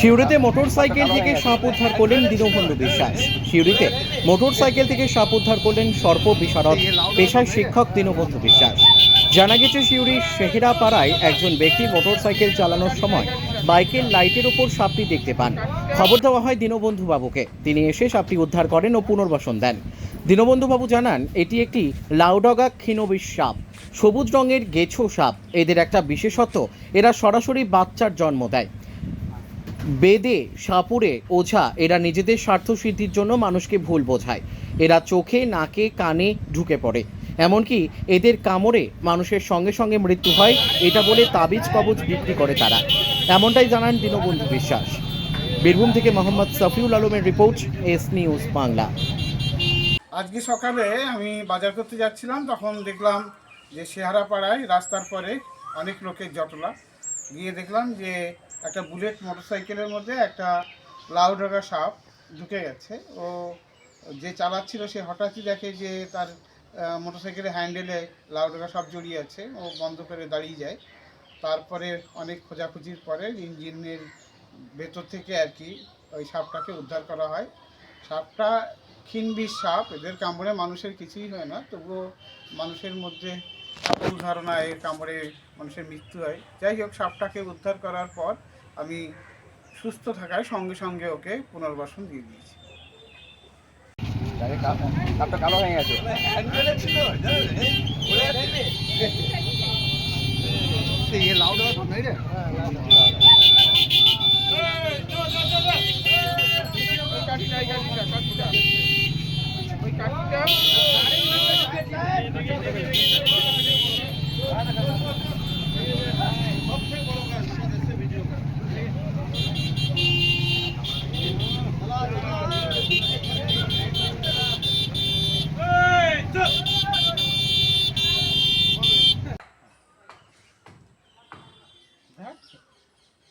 সিউড়িতে motor cycle থেকে সাপ উদ্ধার করলেন দীনবন্ধু বিশ্বাস। সিউড়িতে মোটর সাইকেল থেকে সাপ উদ্ধার করলেন সর্প বিশারদ পেশায় শিক্ষক দীনবন্ধু বিশ্বাস। জানা গেছে সিউড়ির শেহেরা পাড়ায় একজন ব্যক্তি মোটর সাইকেল চালানোর সময় বাইকের লাইটের ওপর সাপটি দেখতে পান। খবর দেওয়া হয় দীনবন্ধু বাবুকে তিনি এসে সাপটি উদ্ধার করেন ও পুনর্বাসন দেন। দীনবন্ধু বাবু জানান, এটি একটি লাউডগা ক্ষীণবিষ সাপ, সবুজ রঙের গেছো সাপ। এদের একটা বিশেষত্ব, এরা সরাসরি বাচ্চার জন্ম দেয়। বেদে, সাপুরে, ওঝা, এরা নিজেদের স্বার্থ সিদ্ধির জন্য মানুষকে ভুল বোঝায়। এরা চোখে, নাকে, কানে ঢুকে পড়ে। এমনকি এদের কামড়ে মানুষের সঙ্গে সঙ্গে মৃত্যু হয়, এটা বলে তাবিজ কবজ বিক্রি করে তারা। এমনটাই জানান দীনবন্ধু বিশ্বাস। বীরভূম থেকে মোহাম্মদ সফিউল আলমের রিপোর্ট, এস নিউজ বাংলা। আজকে সকালে আমি বাজার করতে যাচ্ছিলাম, তখন দেখলাম যে শেহারা পাড়ায় রাস্তার পরে অনেক লোকের জটলা। গিয়ে দেখলাম যে একটা বুলেট মোটরসাইকেলের মধ্যে একটা লাউডাগা সাপ ঢুকে গেছে। ও যে চালাচ্ছিল, সে হঠাৎই দেখে যে তার মোটরসাইকেলের হ্যান্ডেলে লাউডাগা সাপ জড়িয়ে আছে। ও বন্ধ করে দাঁড়িয়ে যায়। তারপরে অনেক খোঁজাখুঁজির পরে ইঞ্জিনের ভেতর থেকে আর কি ওই সাপটাকে উদ্ধার করা হয়। সাপটা ক্ষীণবিষ সাপ, এদের কামড়ে মানুষের কিছুই হয় না। তবুও মানুষের মধ্যে ভুল ধারণা এর কামড়ে মানুষের মৃত্যু হয় যাই হোক সাপটাকে উদ্ধার করার পর আমি সুস্থ থাকায় সঙ্গে সঙ্গে ওকে পুনর্বাসন দিয়ে দিয়েছি কাপটা কালো হয়ে গেছে লাউড নেই রে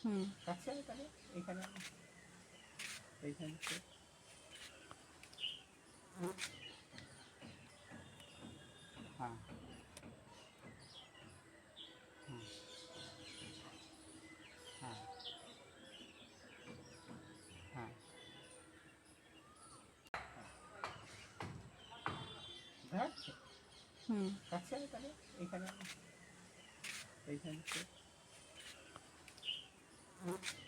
হুম। আচ্ছা তাহলে? এখানে এইখানে হ্যাঁ। হ্যাঁ। হ্যাঁ। হুম। আচ্ছা তাহলে? এইখানে এইখানে Thank you.